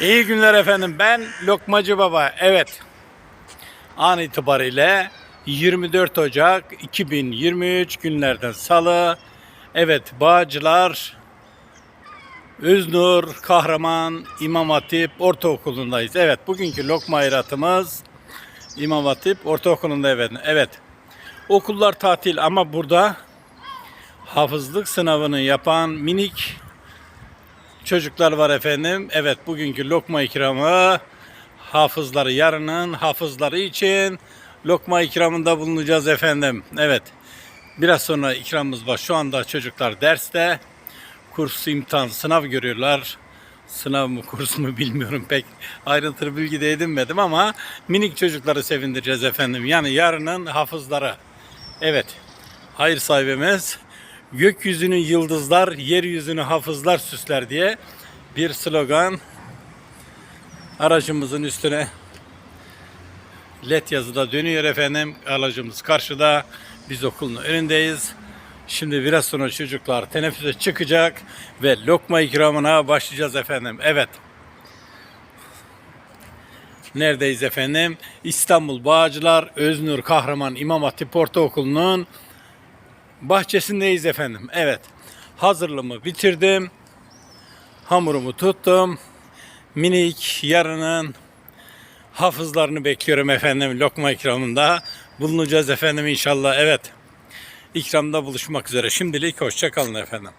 İyi günler efendim. Ben Lokmacı Baba. Evet. An itibariyle 24 Ocak 2023 günlerden salı. Evet Bağcılar Öznur Kahraman İmam Hatip Ortaokulu'ndayız. Evet bugünkü lokma hayratımız İmam Hatip Ortaokulu'nda efendim. Evet. Okullar tatil ama burada hafızlık sınavını yapan minik çocuklar var efendim. Evet bugünkü lokma ikramı hafızları yarının hafızları için lokma ikramında bulunacağız efendim. Evet. Biraz sonra ikramımız var. Şu anda çocuklar derste. Kurs imtihan sınav görüyorlar. Sınav mı kurs mu bilmiyorum pek ayrıntılı bilgi de edinmedim ama minik çocukları sevindireceğiz efendim. Yani yarının hafızları. Evet. Hayır sahibimiz gökyüzünü yıldızlar, yeryüzünü hafızlar süsler diye bir slogan aracımızın üstüne led yazıda dönüyor efendim. Aracımız karşıda. Biz okulun önündeyiz. Şimdi biraz sonra çocuklar teneffüse çıkacak ve lokma ikramına başlayacağız efendim. Evet. Neredeyiz efendim? İstanbul Bağcılar Öznur Kahraman İmam Hatip Ortaokulu'nun bahçesindeyiz efendim. Evet. Hazırlığımı bitirdim. Hamurumu tuttum. Minik yarının hafızlarını bekliyorum efendim lokma ikramında. Bulunacağız efendim inşallah. Evet. İkramda buluşmak üzere. Şimdilik hoşça kalın efendim.